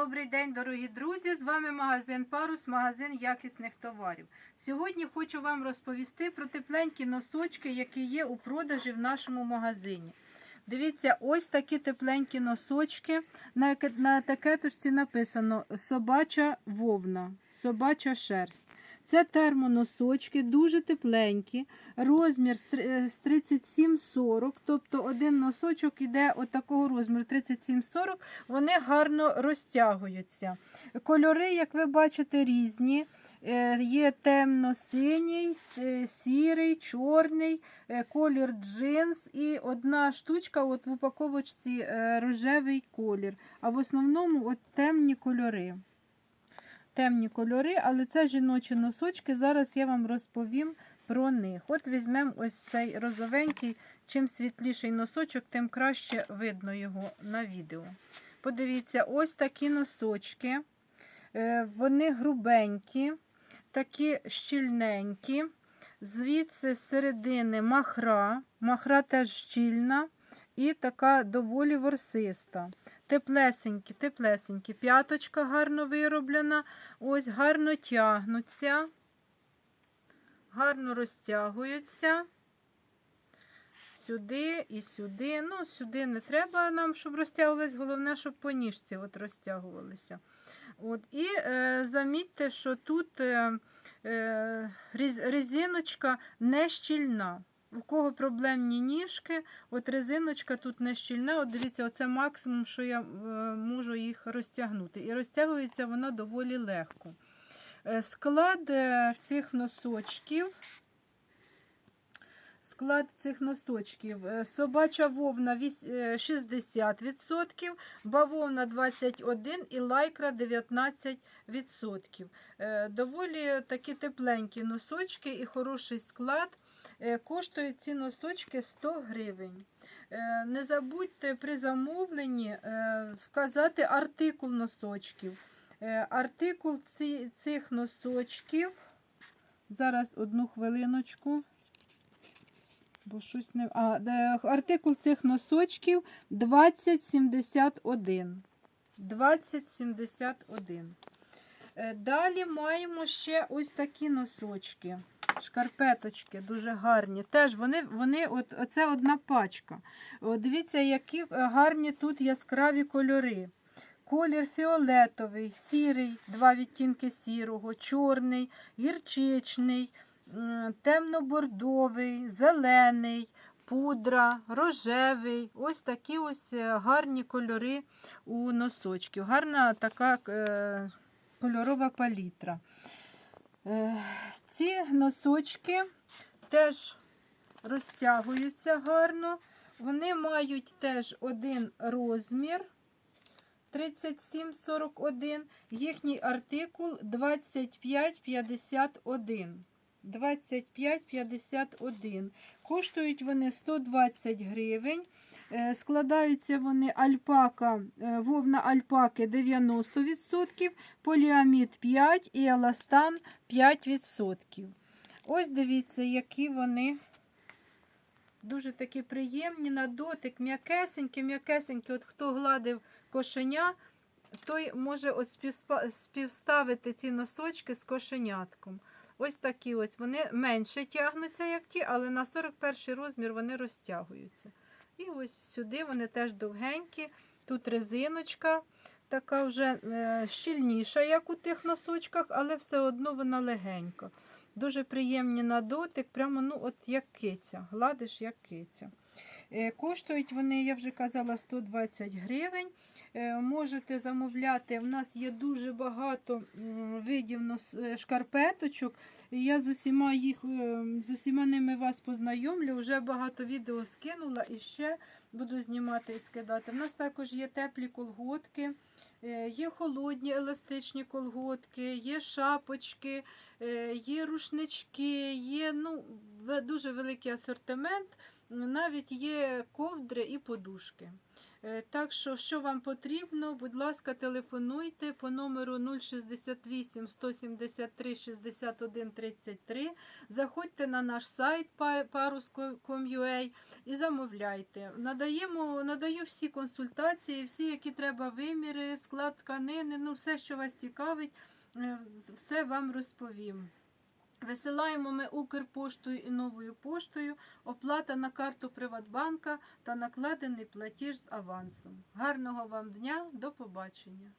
Добрий день, дорогі друзі! З вами магазин Парус, магазин якісних товарів. Сьогодні хочу вам розповісти про тепленькі носочки, які є у продажі в нашому магазині. Дивіться, ось такі тепленькі носочки. На, етикеточці написано собача вовна, собача шерсть. Це термоносочки, дуже тепленькі, розмір е, з 37-40, тобто один носочок іде от такого розміру 37-40, вони гарно розтягуються. Кольори, як ви бачите, різні. Е, Є темно-синій, е, сірий, чорний, колір джинс і одна штучка от в упаковочці рожевий колір. А в основному от темні кольори. Темні кольори, але це жіночі носочки. Зараз я вам розповім про них. От візьмемо ось цей розовенький. Чим світліший носочок, тим краще видно його на відео. Подивіться, ось такі носочки. Е, Вони грубенькі, такі щільненькі. Звідси з середини махра. Махра теж щільна і така доволі ворсиста. Теплесенькі, теплесенькі. П'яточка гарно вироблена. Ось гарно тягнуться, гарно розтягуються. Сюди і сюди. Ну, сюди не треба нам, щоб розтягувались, головне, щоб по ніжці от розтягувалися. От, і е, замітьте, що тут е, е, резиночка не щільна. У кого проблемні ніжки, от резиночка тут не щільна. От дивіться, оце максимум, що я е, можу їх розтягнути. І розтягується вона доволі легко. Е, Склад е, цих носочків. Склад цих носочків. Собача вовна е, 60%, бавовна 21% і лайкра 19%. Е, Доволі такі тепленькі носочки і хороший склад. Е, Коштують ці носочки 100 гривень. Е, Не забудьте при замовленні е, вказати артикул носочків. Артикул цих носочків. Зараз одну хвилиночку. Бо щось не. А, артикул цих носочків 2071. 2071. Е, Далі маємо ще ось такі носочки. Шкарпеточки дуже гарні. Теж вони, вони от, оце одна пачка. От дивіться, які е, гарні тут яскраві кольори. Колір фіолетовий, сірий, два відтінки сірого, чорний, гірчичний, темно-бордовий, зелений, пудра, рожевий. Ось такі ось е, гарні кольори у носочків. Гарна така е, кольорова палітра. Ці носочки теж розтягуються гарно. Вони мають теж один розмір 3741. Їхній артикул 2551. 2551. Коштують вони 120 гривень. Е, Складаються вони альпака, е, вовна альпаки 90%, поліамід 5 і еластан 5%. Ось дивіться, які вони дуже такі приємні на дотик, м'якесенькі, м'якесенькі. От хто гладив кошеня, той може от співставити ці носочки з кошенятком. Ось такі ось вони менше тягнуться, як ті, але на 41 розмір вони розтягуються. І ось сюди вони теж довгенькі. Тут резиночка така вже е, щільніша, як у тих носочках, але все одно вона легенька. Дуже приємні на дотик, прямо ну, от як киця, гладиш як киця. Е, Коштують вони, я вже казала, 120 гривень. Е, Можете замовляти. У нас є дуже багато видів е, шкарпеточок. Я з усіма їх е, з усіма ними вас познайомлю. Вже багато відео скинула і ще буду знімати і скидати. У нас також є теплі колготки, е, є холодні еластичні колготки, є шапочки, е, є рушнички, є ну, дуже великий асортимент. Навіть є ковдри і подушки. Е, Так що, що вам потрібно, будь ласка, телефонуйте по номеру 068 173 61 33. Заходьте на наш сайт parus.com.ua і замовляйте. Надаємо, надаю всі консультації, всі, які треба виміри, склад тканини, ну все, що вас цікавить, е, все вам розповім. Висилаємо ми Укрпоштою і новою поштою, оплата на карту Приватбанка та накладений платіж з авансом. Гарного вам дня, до побачення!